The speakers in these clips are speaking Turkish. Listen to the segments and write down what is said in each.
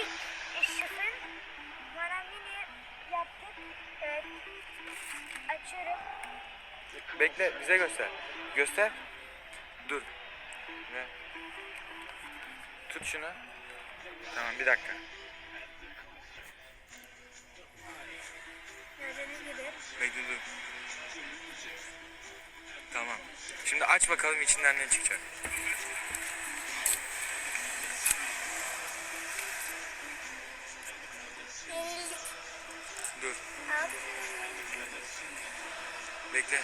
ilk şifin manamini yaptık. Evet. Açıyorum. Bekle bize göster. Göster. Dur. Ne? Tut şunu. Tamam bir dakika. Gördüğünüz. Bekle dur. Tamam. Şimdi aç bakalım içinden ne çıkacak. Bekle.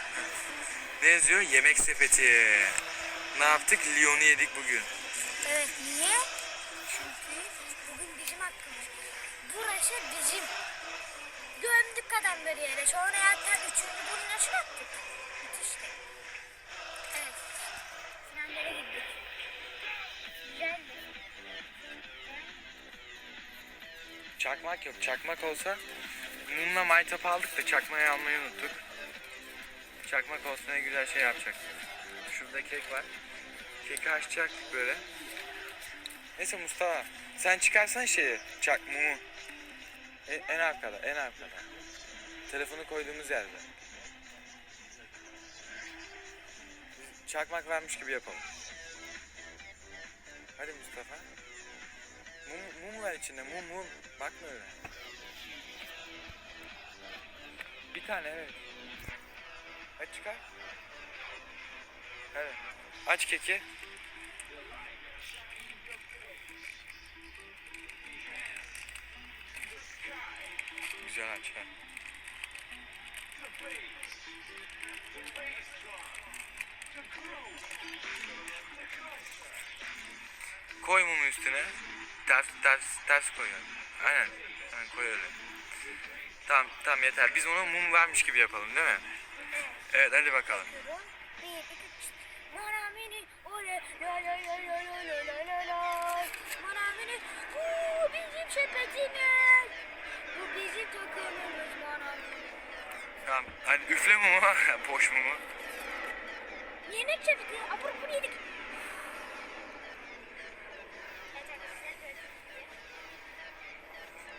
Ne yazıyor? Yemek sepeti. Ne yaptık? Lyon'u yedik bugün. Evet niye? Çünkü bugün bizim hakkımız. Burası bizim. Gömdük adamları yere. Sonra hatta üçüncü bunun yaşını attık. Müthişti. Evet. Finallere gittik. Güzeldi. Çakmak yok. Çakmak olsa mumla maytap aldık da çakmayı almayı unuttuk. Çakmak olsa ne güzel şey yapacak. Şurada kek var. Keki açacaktık böyle. Neyse Mustafa sen çıkarsan şeyi çak mumu. En, en arkada en arkada. Telefonu koyduğumuz yerde. Çakmak vermiş gibi yapalım. Hadi Mustafa. Mum, mum var içinde mum mum. Bakma öyle. Bir tane evet. Hadi çıkar. Evet. Aç keki. Güzel aç. ha. Koy mumu üstüne. Ters ters ters koy. yani. Aynen. Aynen koy öyle. Tamam tamam yeter. Biz ona mum vermiş gibi yapalım değil mi? Evet hadi bakalım. Bu bizim sepetimiz. Bu bizim takımımız manamini. Tamam hani üfle mumu, boş mumu. Yemek sepeti, abur bunu yedik.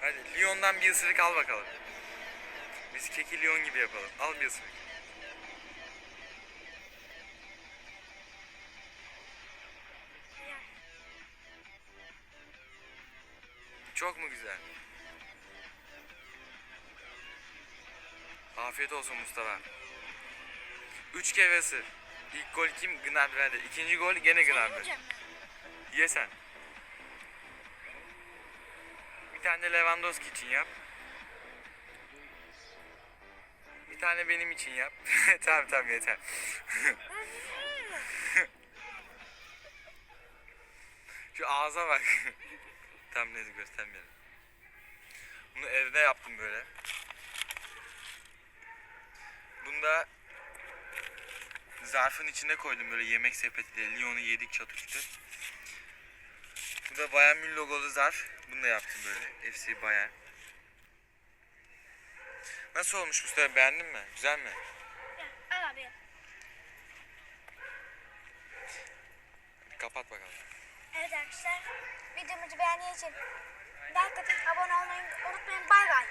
Hadi Lyon'dan bir ısırık al bakalım. Biz keki Lyon gibi yapalım. Al bir ısırık. Çok mu güzel? Afiyet olsun Mustafa. Üç kere ısır. İlk gol kim? Gnabry verdi. İkinci gol gene Gnabry. Ye sen. Bir tane de Lewandowski için yap. Bir tane benim için yap. tamam tamam yeter. Şu ağza bak. Tamam neyse göstermeyelim. Bunu evde yaptım böyle. Bunda zarfın içine koydum böyle yemek sepetiyle. Lyon'u yedik çatıştı. Bu da Bayern Münih logolu zarf. Bunu da yaptım böyle. FC Bayern. Nasıl olmuş Mustafa beğendin mi? Güzel mi? Al abi. Hadi kapat bakalım. Evet arkadaşlar, videomuzu beğendiğiniz için like atıp abone olmayı unutmayın. Bay bay.